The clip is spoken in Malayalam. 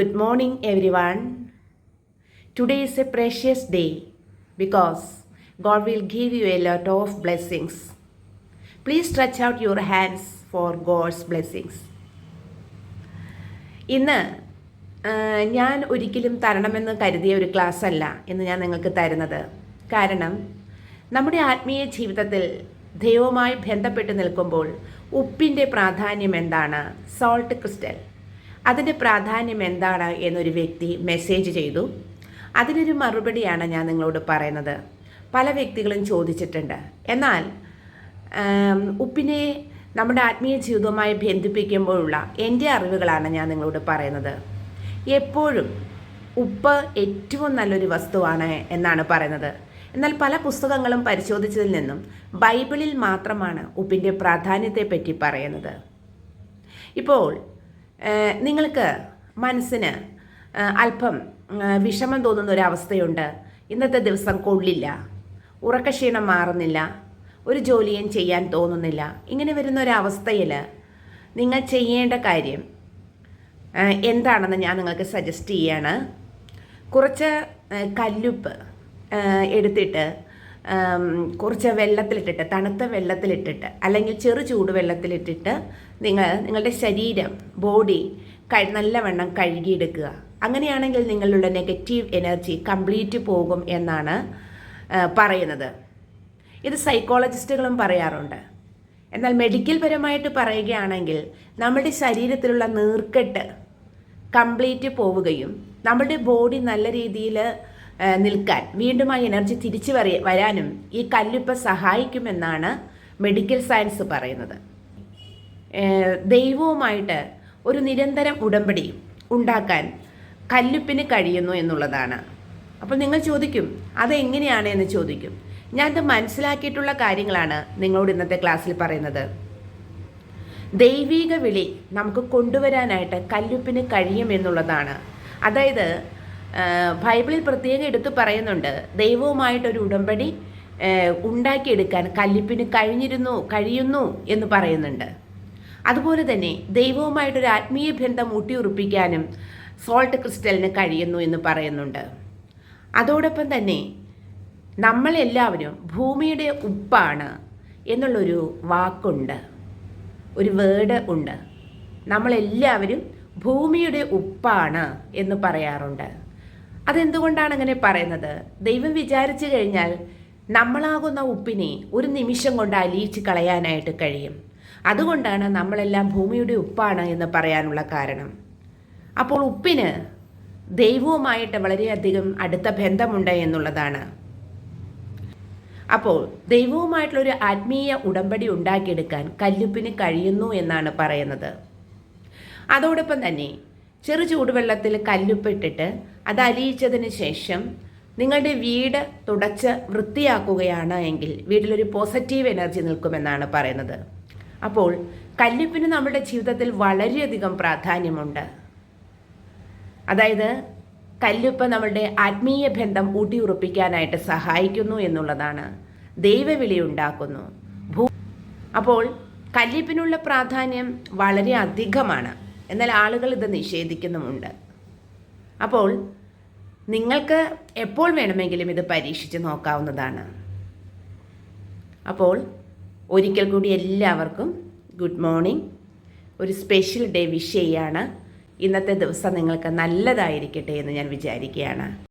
Good morning, everyone. Today is a precious day because God will give you a lot of blessings. Please stretch out your hands for God's blessings. ഇന്ന് ഞാൻ ഒരിക്കലും തരണമെന്ന് കരുതിയ ഒരു ക്ലാസ് അല്ല ഇന്ന് ഞാൻ നിങ്ങൾക്ക് തരുന്നത് കാരണം നമ്മുടെ ആത്മീയ ജീവിതത്തിൽ ദൈവവുമായി ബന്ധപ്പെട്ട് നിൽക്കുമ്പോൾ ഉപ്പിന്റെ പ്രാധാന്യം എന്താണ് സോൾട്ട് ക്രിസ്റ്റൽ അതിന്റെ പ്രാധാന്യം എന്താണ് എന്നൊരു വ്യക്തി മെസ്സേജ് ചെയ്തു. അതിനൊരു മറുപടിയാണ് ഞാൻ നിങ്ങളോട് പറയുന്നത്. പല വ്യക്തികളും ചോദിച്ചിട്ടുണ്ട്. എന്നാൽ ഉപ്പിനെ നമ്മുടെ ആത്മീയ ജീവിതവുമായി ബന്ധിപ്പിക്കുമ്പോഴുള്ള എന്റെ അറിവുകളാണ് ഞാൻ നിങ്ങളോട് പറയുന്നത്. എപ്പോഴും ഉപ്പ് ഏറ്റവും നല്ലൊരു വസ്തുവാണ് എന്നാണ് പറയുന്നത്. എന്നാൽ പല പുസ്തകങ്ങളും പരിശോധിച്ചതിൽ നിന്നും ബൈബിളിൽ മാത്രമാണ് ഉപ്പിന്റെ പ്രാധാന്യത്തെപ്പറ്റി പറയുന്നത്. ഇപ്പോൾ നിങ്ങൾക്ക് മനസ്സിന് അല്പം വിഷമം തോന്നുന്ന ഒരു അവസ്ഥയുണ്ട് ഇന്നത്തെ ദിവസം കൊള്ളില്ല. ഉറക്കക്ഷീണം മാറുന്നില്ല. ഒരു ജോലിയും ചെയ്യാൻ തോന്നുന്നില്ല. ഇങ്ങനെ വരുന്ന ഒരു നിങ്ങൾ ചെയ്യേണ്ട കാര്യം എന്താണെന്ന് ഞാൻ നിങ്ങൾക്ക് സജസ്റ്റ് ചെയ്യാണ്. കുറച്ച് കല്ലുപ്പ് എടുത്തിട്ട് കുറച്ച് വെള്ളത്തിലിട്ടിട്ട് തണുത്ത വെള്ളത്തിലിട്ടിട്ട് അല്ലെങ്കിൽ ചെറു ചൂട് വെള്ളത്തിലിട്ടിട്ട് നിങ്ങൾ നിങ്ങളുടെ ശരീരം ബോഡി നല്ലവണ്ണം കഴുകിയെടുക്കുക. അങ്ങനെയാണെങ്കിൽ നിങ്ങളുടെ നെഗറ്റീവ് എനർജി കംപ്ലീറ്റ് പോകും എന്നാണ് പറയുന്നത്. ഇത് സൈക്കോളജിസ്റ്റുകളും പറയാറുണ്ട്. എന്നാൽ മെഡിക്കൽ പരമായിട്ട് പറയുകയാണെങ്കിൽ നമ്മുടെ ശരീരത്തിലുള്ള നീർക്കെട്ട് കംപ്ലീറ്റ് പോവുകയും നമ്മുടെ ബോഡി നല്ല രീതിയിൽ നിൽക്കാൻ. വീണ്ടും ആ എനർജി തിരിച്ചു വര വരാനും ഈ കല്ലുപ്പ സഹായിക്കുമെന്നാണ് മെഡിക്കൽ സയൻസ് പറയുന്നത്. ദൈവവുമായിട്ട് ഒരു നിരന്തരം ഉടമ്പടി ഉണ്ടാക്കാൻ കല്ലുപ്പിന് കഴിയുന്നു എന്നുള്ളതാണ്. അപ്പോൾ നിങ്ങൾ ചോദിക്കും അതെങ്ങനെയാണ് എന്ന് ചോദിക്കും. ഞാനത് മനസ്സിലാക്കിയിട്ടുള്ള കാര്യങ്ങളാണ് നിങ്ങളോട് ഇന്നത്തെ ക്ലാസ്സിൽ പറയുന്നത്. ദൈവീക വിളി നമുക്ക് കൊണ്ടുവരാനായിട്ട് കല്ലുപ്പിന് കഴിയുമെന്നുള്ളതാണ് അതായത് ബൈബിളിൽ പ്രത്യേകം എടുത്തു പറയുന്നുണ്ട്. ദൈവവുമായിട്ടൊരു ഉടമ്പടി ഉണ്ടാക്കിയെടുക്കാൻ കല്ലിപ്പിന് കഴിഞ്ഞിരുന്നു കഴിയുന്നു എന്ന് പറയുന്നുണ്ട്. അതുപോലെ തന്നെ ദൈവവുമായിട്ടൊരു ആത്മീയ ബന്ധം ഊട്ടിയുറപ്പിക്കാനും സോൾട്ട് ക്രിസ്റ്റലിന് കഴിയുന്നു എന്ന് പറയുന്നുണ്ട്. അതോടൊപ്പം തന്നെ നമ്മളെല്ലാവരും ഭൂമിയുടെ ഉപ്പാണ് എന്നുള്ളൊരു വാക്കുണ്ട്. ഒരു വേർഡ് ഉണ്ട്. നമ്മളെല്ലാവരും ഭൂമിയുടെ ഉപ്പാണ് എന്ന് പറയാറുണ്ട്. അതെന്തുകൊണ്ടാണ് അങ്ങനെ പറയുന്നത്? ദൈവം വിചാരിച്ചു കഴിഞ്ഞാൽ നമ്മളാകുന്ന ഉപ്പിനെ ഒരു നിമിഷം കൊണ്ട് അലിയിച്ച് കളയാനായിട്ട് കഴിയും. അതുകൊണ്ടാണ് നമ്മളെല്ലാം ഭൂമിയുടെ ഉപ്പാണ് എന്ന് പറയാനുള്ള കാരണം. അപ്പോൾ ഉപ്പിന് ദൈവവുമായിട്ട് വളരെയധികം അടുത്ത ബന്ധമുണ്ട് എന്നുള്ളതാണ്. അപ്പോൾ ദൈവവുമായിട്ടുള്ള ഒരു ആത്മീയ ഉടമ്പടി ഉണ്ടാക്കിയെടുക്കാൻ കല്ലുപ്പിന് കഴിയുന്നു എന്നാണ് പറയുന്നത്. അതോടൊപ്പം തന്നെ ചെറു ചൂടുവെള്ളത്തിൽ കല്ലുപ്പിട്ടിട്ട് അത് അലിയിച്ചതിന് ശേഷം നിങ്ങളുടെ വീട് തുടച്ച് വൃത്തിയാക്കുകയാണ് എങ്കിൽ വീട്ടിലൊരു പോസിറ്റീവ് എനർജി നിൽക്കുമെന്നാണ് പറയുന്നത്. അപ്പോൾ കല്ലുപ്പിന് നമ്മുടെ ജീവിതത്തിൽ വളരെയധികം പ്രാധാന്യമുണ്ട്. അതായത് കല്ലുപ്പ് നമ്മളുടെ ആത്മീയ ബന്ധം ഊട്ടിയുറപ്പിക്കാനായിട്ട് സഹായിക്കുന്നു എന്നുള്ളതാണ്. ദൈവവിളി ഉണ്ടാക്കുന്നു. ഭൂ അപ്പോൾ കല്ലിപ്പിനുള്ള പ്രാധാന്യം വളരെ അധികമാണ്. എന്നാൽ ആളുകൾ ഇത് നിഷേധിക്കുന്നുമുണ്ട്. അപ്പോൾ നിങ്ങൾക്ക് എപ്പോൾ വേണമെങ്കിലും ഇത് പരീക്ഷിച്ച് നോക്കാവുന്നതാണ്. അപ്പോൾ ഒരിക്കൽ കൂടി എല്ലാവർക്കും ഗുഡ് മോർണിംഗ്. ഒരു സ്പെഷ്യൽ ഡേ വിഷ് ചെയ്യാണ്. ഇന്നത്തെ ദിവസം നിങ്ങൾക്ക് നല്ലതായിരിക്കട്ടെ എന്ന് ഞാൻ വിചാരിക്കുകയാണ്.